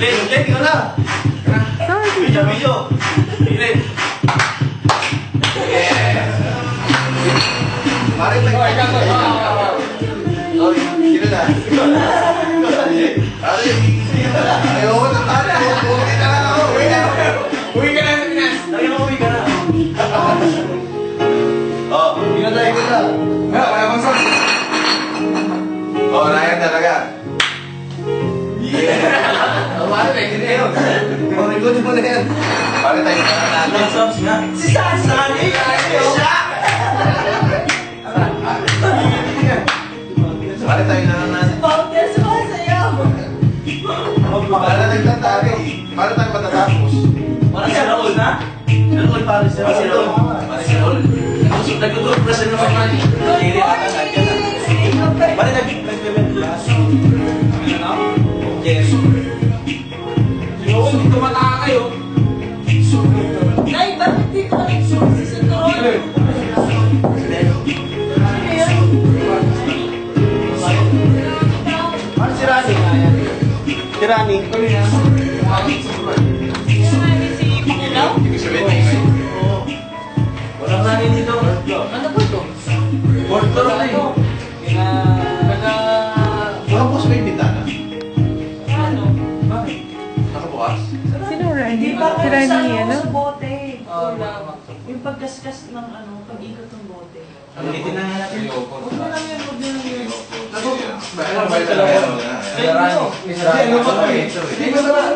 Len, Len, ikaw na. Video, video. Len. Pare, may... Oh, sino na? Pare, ayoko na pare. Uwi na lang ako. Uwi na ako. Uwi ka na sa na. Oh, Pinatay ko na. Oh, talaga. Yeah. Oh, pare, pwede na yun. Oh, ikot mo na yan. Pare, tayo na natin. Subs nga. Si Sasani! Siya! Pare, tayo na natin. Powder sumasayaw. Para nagtatari. Para tayo matatapos. Parang si Raul na? Raul, parang si Raul. Parang si Raul. Nagtutupras na naman nga. Hindi ata nandiyan na. Parang nag- nag-bebet Yes. Kayo. Nay, bakit dito ka nagsusi sa turon? Parang si Rani. Si Rani. May may. Walang Rani dito. Ano ba ito? Porto na eh. Nakabukas ba yung bintana? Ano? Nakabukas? Sino Rani? Di ba Rani, sa, ano? sa bote? Kulang. Yung pagkaskas ng ano, pag-ikot ng bote. Ulitin na nga natin. Huwag mo lang yun, huwag mo lang? Ano ba ano? Hindi, ano? Hindi na